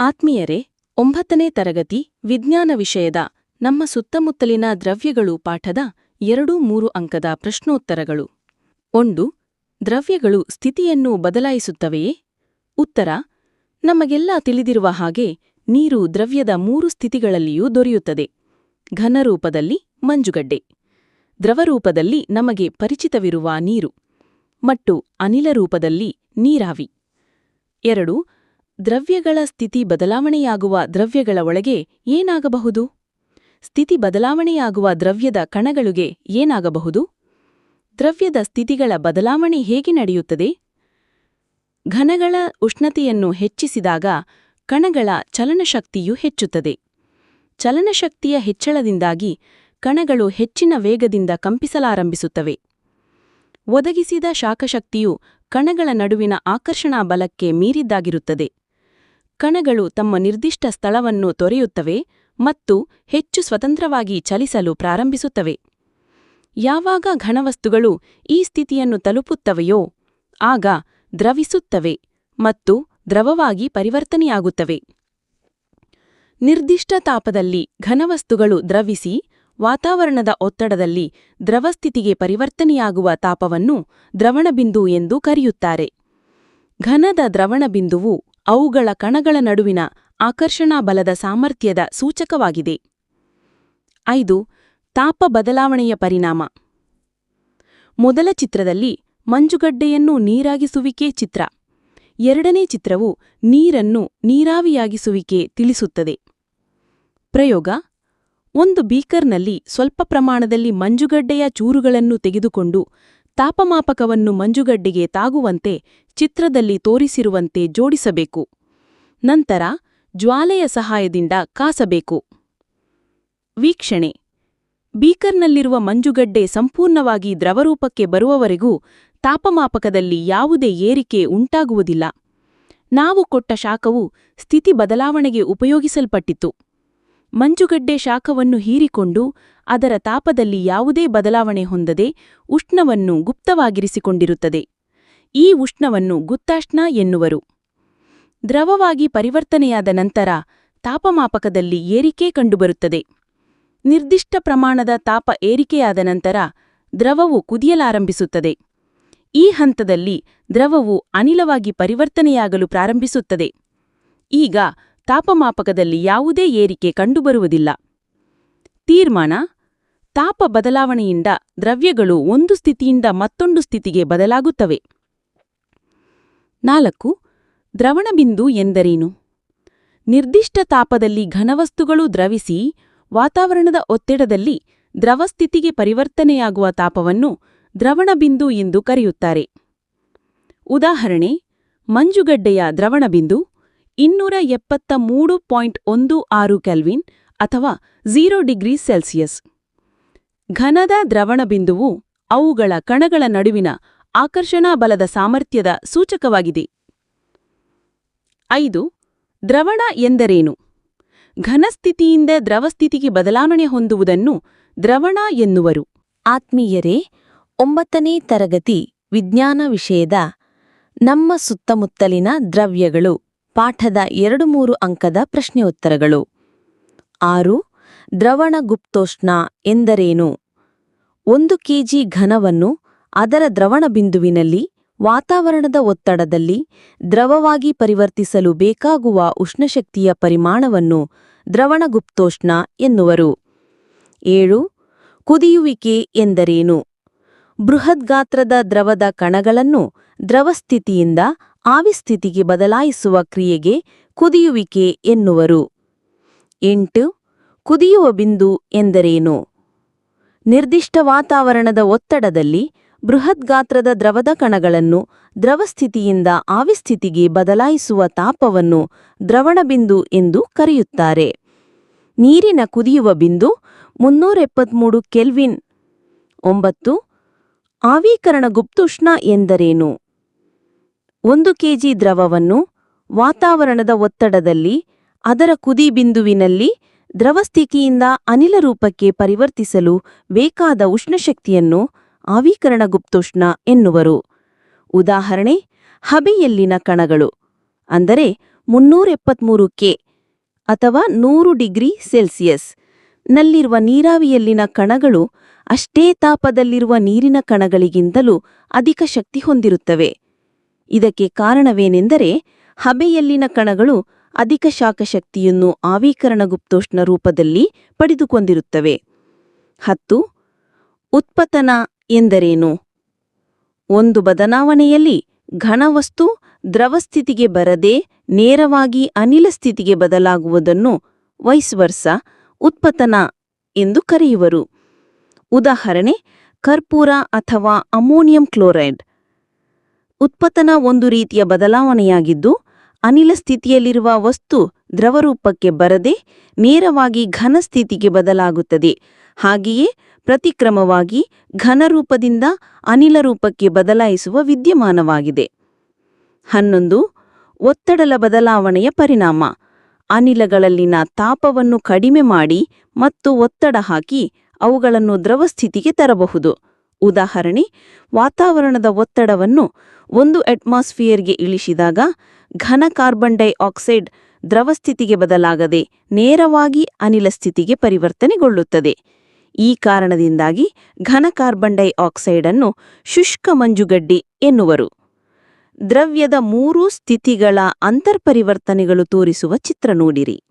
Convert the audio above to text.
ಆತ್ಮೀಯರೇ, ಒಂಬತ್ತನೇ ತರಗತಿ ವಿಜ್ಞಾನ ವಿಷಯದ ನಮ್ಮ ಸುತ್ತಮುತ್ತಲಿನ ದ್ರವ್ಯಗಳು ಪಾಠದ ಎರಡು ಮೂರು ಅಂಕದ ಪ್ರಶ್ನೋತ್ತರಗಳು. ಒಂದು, ದ್ರವ್ಯಗಳು ಸ್ಥಿತಿಯನ್ನು ಬದಲಾಯಿಸುತ್ತವೆಯೇ? ಉತ್ತರ, ನಮಗೆಲ್ಲ ತಿಳಿದಿರುವ ಹಾಗೆ ನೀರು ದ್ರವ್ಯದ ಮೂರು ಸ್ಥಿತಿಗಳಲ್ಲಿಯೂ ದೊರೆಯುತ್ತದೆ. ಘನರೂಪದಲ್ಲಿ ಮಂಜುಗಡ್ಡೆ. ದ್ರವರೂಪದಲ್ಲಿ ನಮಗೆ ಪರಿಚಿತವಿರುವ ನೀರು. ಮತ್ತು ಅನಿಲ ರೂಪದಲ್ಲಿ ನೀರಾವಿ. ಎರಡು ದ್ರವ್ಯಗಳ ಸ್ಥಿತಿ ಬದಲಾವಣೆಯಾಗುವ ದ್ರವ್ಯಗಳ ಒಳಗೆ ಏನಾಗಬಹುದು? ಸ್ಥಿತಿ ಬದಲಾವಣೆಯಾಗುವ ದ್ರವ್ಯದ ಕಣಗಳಿಗೆ ಏನಾಗಬಹುದು? ದ್ರವ್ಯದ ಸ್ಥಿತಿಗಳ ಬದಲಾವಣೆ ಹೇಗೆ ನಡೆಯುತ್ತದೆ? ಘನಗಳ ಉಷ್ಣತೆಯನ್ನು ಹೆಚ್ಚಿಸಿದಾಗ ಕಣಗಳ ಚಲನಶಕ್ತಿಯು ಹೆಚ್ಚುತ್ತದೆ. ಚಲನಶಕ್ತಿಯ ಹೆಚ್ಚಳದಿಂದಾಗಿ ಕಣಗಳು ಹೆಚ್ಚಿನ ವೇಗದಿಂದ ಕಂಪಿಸಲಾರಂಭಿಸುತ್ತವೆ. ಒದಗಿಸಿದ ಶಾಖಶಕ್ತಿಯು ಕಣಗಳ ನಡುವಿನ ಆಕರ್ಷಣಾ ಬಲಕ್ಕೆ ಮೀರಿದ್ದಾಗಿರುತ್ತದೆ. ಕಣಗಳು ತಮ್ಮ ನಿರ್ದಿಷ್ಟ ಸ್ಥಳವನ್ನು ತೊರೆಯುತ್ತವೆ ಮತ್ತು ಹೆಚ್ಚು ಸ್ವತಂತ್ರವಾಗಿ ಚಲಿಸಲು ಪ್ರಾರಂಭಿಸುತ್ತವೆ. ಯಾವಾಗ ಘನವಸ್ತುಗಳು ಈ ಸ್ಥಿತಿಯನ್ನು ತಲುಪುತ್ತವೆಯೋ, ಆಗ ದ್ರವಿಸುತ್ತವೆ ಮತ್ತು ದ್ರವವಾಗಿ ಪರಿವರ್ತನೆಯಾಗುತ್ತವೆ. ನಿರ್ದಿಷ್ಟ ತಾಪದಲ್ಲಿ ಘನವಸ್ತುಗಳು ದ್ರವಿಸಿ, ವಾತಾವರಣದ ಒತ್ತಡದಲ್ಲಿ ದ್ರವಸ್ಥಿತಿಗೆ ಪರಿವರ್ತನೆಯಾಗುವ ತಾಪವನ್ನು ದ್ರವಣಬಿಂದು ಎಂದು ಕರೆಯುತ್ತಾರೆ. ಘನದ ದ್ರವಣಬಿಂದುವು ಅವುಗಳ ಕಣಗಳ ನಡುವಿನ ಆಕರ್ಷಣಾ ಬಲದ ಸಾಮರ್ಥ್ಯದ ಸೂಚಕವಾಗಿದೆ. ಐದು, ತಾಪ ಬದಲಾವಣೆಯ ಪರಿಣಾಮ. ಮೊದಲ ಚಿತ್ರದಲ್ಲಿ ಮಂಜುಗಡ್ಡೆಯನ್ನು ನೀರಾಗಿಸುವಿಕೆ ಚಿತ್ರ. ಎರಡನೇ ಚಿತ್ರವು ನೀರನ್ನು ನೀರಾವಿಯಾಗಿಸುವಿಕೆ ತಿಳಿಸುತ್ತದೆ. ಪ್ರಯೋಗ, ಒಂದು ಬೀಕರ್ನಲ್ಲಿ ಸ್ವಲ್ಪ ಪ್ರಮಾಣದಲ್ಲಿ ಮಂಜುಗಡ್ಡೆಯ ಚೂರುಗಳನ್ನು ತೆಗೆದುಕೊಂಡು ತಾಪಮಾಪಕವನ್ನು ಮಂಜುಗಡ್ಡೆಗೆ ತಾಗುವಂತೆ ಚಿತ್ರದಲ್ಲಿ ತೋರಿಸಿರುವಂತೆ ಜೋಡಿಸಬೇಕು. ನಂತರ ಜ್ವಾಲೆಯ ಸಹಾಯದಿಂದ ಕಾಸಬೇಕು. ವೀಕ್ಷಣೆ. ಬೀಕರ್ನಲ್ಲಿರುವ ಮಂಜುಗಡ್ಡೆ ಸಂಪೂರ್ಣವಾಗಿ ದ್ರವರೂಪಕ್ಕೆ ಬರುವವರೆಗೂ ತಾಪಮಾಪಕದಲ್ಲಿ ಯಾವುದೇ ಏರಿಕೆ ಉಂಟಾಗುವುದಿಲ್ಲ. ನಾವು ಕೊಟ್ಟ ಶಾಖವು ಸ್ಥಿತಿ ಬದಲಾವಣೆಗೆ ಉಪಯೋಗಿಸಲ್ಪಟ್ಟಿತು. ಮಂಜುಗಡ್ಡೆ ಶಾಖವನ್ನು ಹೀರಿಕೊಂಡು ಅದರ ತಾಪದಲ್ಲಿ ಯಾವುದೇ ಬದಲಾವಣೆ ಹೊಂದದೆ ಉಷ್ಣವನ್ನು ಗುಪ್ತವಾಗಿರಿಸಿಕೊಂಡಿರುತ್ತದೆ. ಈ ಉಷ್ಣವನ್ನು ಗುತ್ತಾಷ್ಣ ಎನ್ನುವರು. ದ್ರವವಾಗಿ ಪರಿವರ್ತನೆಯಾದ ನಂತರ ತಾಪಮಾಪಕದಲ್ಲಿ ಏರಿಕೆ ಕಂಡುಬರುತ್ತದೆ. ನಿರ್ದಿಷ್ಟ ಪ್ರಮಾಣದ ತಾಪ ಏರಿಕೆಯಾದ ನಂತರ ದ್ರವವು ಕುದಿಯಲಾರಂಭಿಸುತ್ತದೆ. ಈ ಹಂತದಲ್ಲಿ ದ್ರವವು ಅನಿಲವಾಗಿ ಪರಿವರ್ತನೆಯಾಗಲು ಪ್ರಾರಂಭಿಸುತ್ತದೆ. ಈಗ ತಾಪಮಾಪಕದಲ್ಲಿ ಯಾವುದೇ ಏರಿಕೆ ಕಂಡುಬರುವುದಿಲ್ಲ. ತೀರ್ಮಾನ, ತಾಪ ಬದಲಾವಣೆಯಿಂದ ದ್ರವ್ಯಗಳು ಒಂದು ಸ್ಥಿತಿಯಿಂದ ಮತ್ತೊಂದು ಸ್ಥಿತಿಗೆ ಬದಲಾಗುತ್ತವೆ. ನಾಲ್ಕು ದ್ರವಣಬಿಂದು ಎಂದರೇನು? ನಿರ್ದಿಷ್ಟ ತಾಪದಲ್ಲಿ ಘನವಸ್ತುಗಳು ದ್ರವಿಸಿ ವಾತಾವರಣದ ಒತ್ತಡದಲ್ಲಿ ದ್ರವಸ್ಥಿತಿಗೆ ಪರಿವರ್ತನೆಯಾಗುವ ತಾಪವನ್ನು ದ್ರವಣಬಿಂದು ಎಂದು ಕರೆಯುತ್ತಾರೆ. ಉದಾಹರಣೆ, ಮಂಜುಗಡ್ಡೆಯ ದ್ರವಣಬಿಂದು ಇನ್ನೂರ ಎಪ್ಪತ್ತ ಮೂರು ಪಾಯಿಂಟ್ ಒಂದು ಆರು ಕೆಲ್ವಿನ್ ಅಥವಾ ಝೀರೋ ಡಿಗ್ರಿ ಸೆಲ್ಸಿಯಸ್. ಘನದ ದ್ರವಣ ಬಿಂದುವು ಅವುಗಳ ಕಣಗಳ ನಡುವಿನ ಆಕರ್ಷಣಾ ಬಲದ ಸಾಮರ್ಥ್ಯದ ಸೂಚಕವಾಗಿದೆ. ಐದು, ದ್ರವಣ ಎಂದರೇನು? ಘನಸ್ಥಿತಿಯಿಂದ ದ್ರವಸ್ಥಿತಿಗೆ ಬದಲಾವಣೆ ಹೊಂದುವುದನ್ನು ದ್ರವಣ ಎನ್ನುವರು. ಆತ್ಮೀಯರೇ, ಒಂಬತ್ತನೇ ತರಗತಿ ವಿಜ್ಞಾನ ವಿಷಯದ ನಮ್ಮ ಸುತ್ತಮುತ್ತಲಿನ ದ್ರವ್ಯಗಳು ಪಾಠದ ಎರಡು ಮೂರು ಅಂಕದ ಪ್ರಶ್ನೆಯುತ್ತರಗಳು. ಆರು, ದ್ರವಣ ಗುಪ್ತೋಷ್ಣ ಎಂದರೇನು? ಒಂದು ಕೆಜಿ ಘನವನ್ನು ಅದರ ದ್ರವಣ ಬಿಂದುವಿನಲ್ಲಿ, ವಾತಾವರಣದ ಒತ್ತಡದಲ್ಲಿ ದ್ರವವಾಗಿ ಪರಿವರ್ತಿಸಲು ಬೇಕಾಗುವ ಉಷ್ಣಶಕ್ತಿಯ ಪರಿಮಾಣವನ್ನು ದ್ರವಣಗುಪ್ತೋಷ್ಣ ಎನ್ನುವರು. ಏಳು, ಕುದಿಯುವಿಕೆ ಎಂದರೇನು? ಬೃಹದ್ಗಾತ್ರದ ದ್ರವದ ಕಣಗಳನ್ನು ದ್ರವಸ್ಥಿತಿಯಿಂದ ಆವಿಸ್ಥಿತಿಗೆ ಬದಲಾಯಿಸುವ ಕ್ರಿಯೆಗೆ ಕುದಿಯುವಿಕೆ ಎನ್ನುವರು. ಎಂಟು, ಕುದಿಯುವ ಬಿಂದು ಎಂದರೇನು? ನಿರ್ದಿಷ್ಟ ವಾತಾವರಣದ ಒತ್ತಡದಲ್ಲಿ ಬೃಹತ್ ಗಾತ್ರದ ದ್ರವದ ಕಣಗಳನ್ನು ದ್ರವಸ್ಥಿತಿಯಿಂದ ಆವಿಸ್ಥಿತಿಗೆ ಬದಲಾಯಿಸುವ ತಾಪವನ್ನು ದ್ರವಣಬಿಂದು ಎಂದು ಕರೆಯುತ್ತಾರೆ. ನೀರಿನ ಕುದಿಯುವ ಬಿಂದು ಮುನ್ನೂರೆಪ್ಪತ್ಮೂರು ಕೆಲ್ವಿನ್. ಒಂಬತ್ತು ಆವೀಕರಣ ಗುಪ್ತುಷ್ಣ ಎಂದರೇನು? ಒಂದು ಕೆಜಿ ದ್ರವವನ್ನು ವಾತಾವರಣದ ಒತ್ತಡದಲ್ಲಿ, ಅದರ ಕುದಿ ಬಿಂದುವಿನಲ್ಲಿ ದ್ರವಸ್ಥಿತಿಯಿಂದ ಅನಿಲ ರೂಪಕ್ಕೆ ಪರಿವರ್ತಿಸಲು ಬೇಕಾದ ಉಷ್ಣಶಕ್ತಿಯನ್ನು ಆವೀಕರಣ ಗುಪ್ತೋಷ್ಣ ಎನ್ನುವರು. ಉದಾಹರಣೆ, ಹಬೆಯಲ್ಲಿನ ಕಣಗಳು, ಅಂದರೆ ಮುನ್ನೂರೆಪ್ಪತ್ಮೂರು ಕೆ ಅಥವಾ ನೂರು ಡಿಗ್ರಿ ಸೆಲ್ಸಿಯಸ್. ನಲ್ಲಿರುವ ನೀರಾವಿಯಲ್ಲಿನ ಕಣಗಳು ಅಷ್ಟೇ ತಾಪದಲ್ಲಿರುವ ನೀರಿನ ಕಣಗಳಿಗಿಂತಲೂ ಅಧಿಕ ಶಕ್ತಿ ಹೊಂದಿರುತ್ತವೆ. ಇದಕ್ಕೆ ಕಾರಣವೇನೆಂದರೆ ಹಬೆಯಲ್ಲಿನ ಕಣಗಳು ಅಧಿಕ ಶಾಖಶಕ್ತಿಯನ್ನು ಆವೀಕರಣಗುಪ್ತೋಷ್ಣ ರೂಪದಲ್ಲಿ ಪಡೆದುಕೊಂಡಿರುತ್ತವೆ. ಹತ್ತು, ಉತ್ಪತನ ಎಂದರೇನು? ಒಂದು ಬದಲಾವಣೆಯಲ್ಲಿ ಘನವಸ್ತು ದ್ರವಸ್ಥಿತಿಗೆ ಬರದೆ ನೇರವಾಗಿ ಅನಿಲ ಸ್ಥಿತಿಗೆ ಬದಲಾಗುವುದನ್ನು ವೈಸ್ವರ್ಸ ಉತ್ಪತನ ಎಂದು ಕರೆಯುವರು. ಉದಾಹರಣೆ, ಕರ್ಪೂರ ಅಥವಾ ಅಮೋನಿಯಂ ಕ್ಲೋರೈಡ್. ಉತ್ಪತನ ಒಂದು ರೀತಿಯ ಬದಲಾವಣೆಯಾಗಿದ್ದು, ಅನಿಲ ಸ್ಥಿತಿಯಲ್ಲಿರುವ ವಸ್ತು ದ್ರವರೂಪಕ್ಕೆ ಬರದೆ ನೇರವಾಗಿ ಘನ ಸ್ಥಿತಿಗೆ ಬದಲಾಗುತ್ತದೆ. ಹಾಗೆಯೇ ಪ್ರತಿಕ್ರಮವಾಗಿ ಘನರೂಪದಿಂದ ಅನಿಲ ರೂಪಕ್ಕೆ ಬದಲಾಯಿಸುವ ವಿದ್ಯಮಾನವಾಗಿದೆ. ಹನ್ನೊಂದು, ಒತ್ತಡಲ ಬದಲಾವಣೆಯ ಪರಿಣಾಮ. ಅನಿಲಗಳಲ್ಲಿನ ತಾಪವನ್ನು ಕಡಿಮೆ ಮಾಡಿ ಮತ್ತು ಒತ್ತಡ ಹಾಕಿ ಅವುಗಳನ್ನು ದ್ರವಸ್ಥಿತಿಗೆ ತರಬಹುದು. ಉದಾಹರಣೆ, ವಾತಾವರಣದ ಒತ್ತಡವನ್ನು ಒಂದು ಅಟ್ಮಾಸ್ಫಿಯರ್ಗೆ ಇಳಿಸಿದಾಗ ಘನ ಕಾರ್ಬನ್ ಡೈಆಕ್ಸೈಡ್ ದ್ರವಸ್ಥಿತಿಗೆ ಬದಲಾಗದೆ ನೇರವಾಗಿ ಅನಿಲ ಸ್ಥಿತಿಗೆ ಪರಿವರ್ತನೆಗೊಳ್ಳುತ್ತದೆ. ಈ ಕಾರಣದಿಂದಾಗಿ ಘನ ಕಾರ್ಬನ್ ಡೈಆಕ್ಸೈಡ್ ಅನ್ನು ಶುಷ್ಕ ಮಂಜುಗಡ್ಡೆ ಎನ್ನುವರು. ದ್ರವ್ಯದ ಮೂರೂ ಸ್ಥಿತಿಗಳ ಅಂತರ್ಪರಿವರ್ತನೆಗಳು ತೋರಿಸುವ ಚಿತ್ರ ನೋಡಿರಿ.